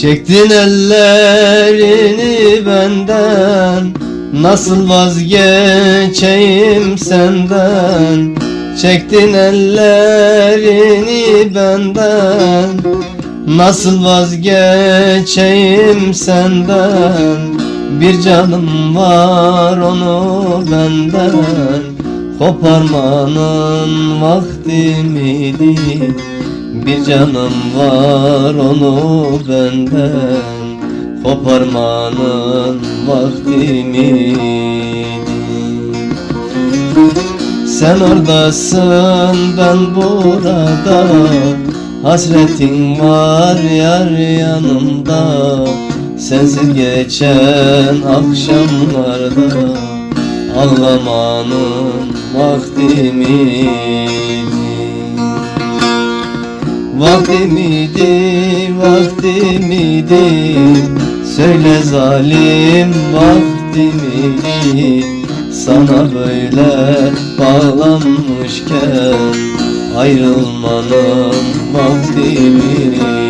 Çektin ellerini benden Nasıl vazgeçeyim senden? Çektin ellerini benden Nasıl vazgeçeyim senden? Bir canım var onu benden Koparmanın vakti miydi bir canım var onu benden Koparmanın vakti miydi? Sen oradasın ben burada. Hasretin var yar yanımda. Sensiz geçen akşamlarda Ağlamanın vakti miydi? Vakti miydi, vakti miydi Söyle zalim vakti miydi Sana böyle bağlanmışken Ayrılmanın vakti miydi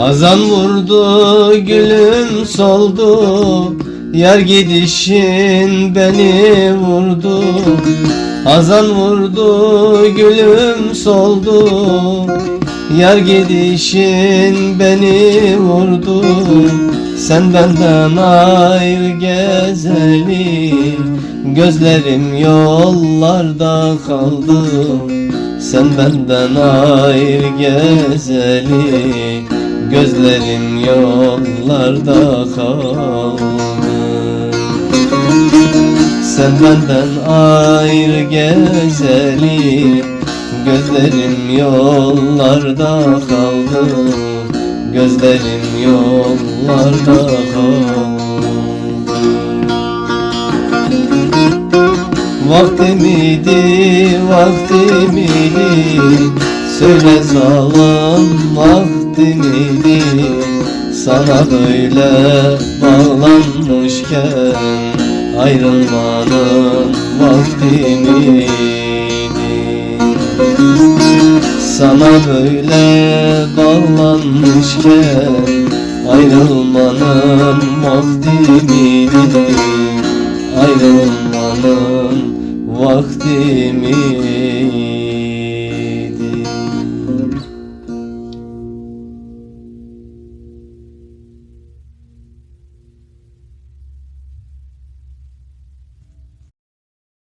Hazan vurdu gülüm soldu Yar gidişin beni vurdu. Hazan vurdu gülüm soldu Yar gidişin beni vurdu. Sen benden ayrı gezeli Gözlerim yollarda kaldı Sen benden ayrı gezeli Gözlerim yollarda kaldı. Sen benden ayrı gezeli Gözlerim yollarda kaldı. Gözlerim yollarda kaldı Vakti miydi, vakti miydi? Söyle zalim vakti miydi? Sana böyle bağlanmışken Ayrılmanın vakti miydi? Sana böyle bağlanmışken Ayrılmanın vakti miydi? Ayrılmanın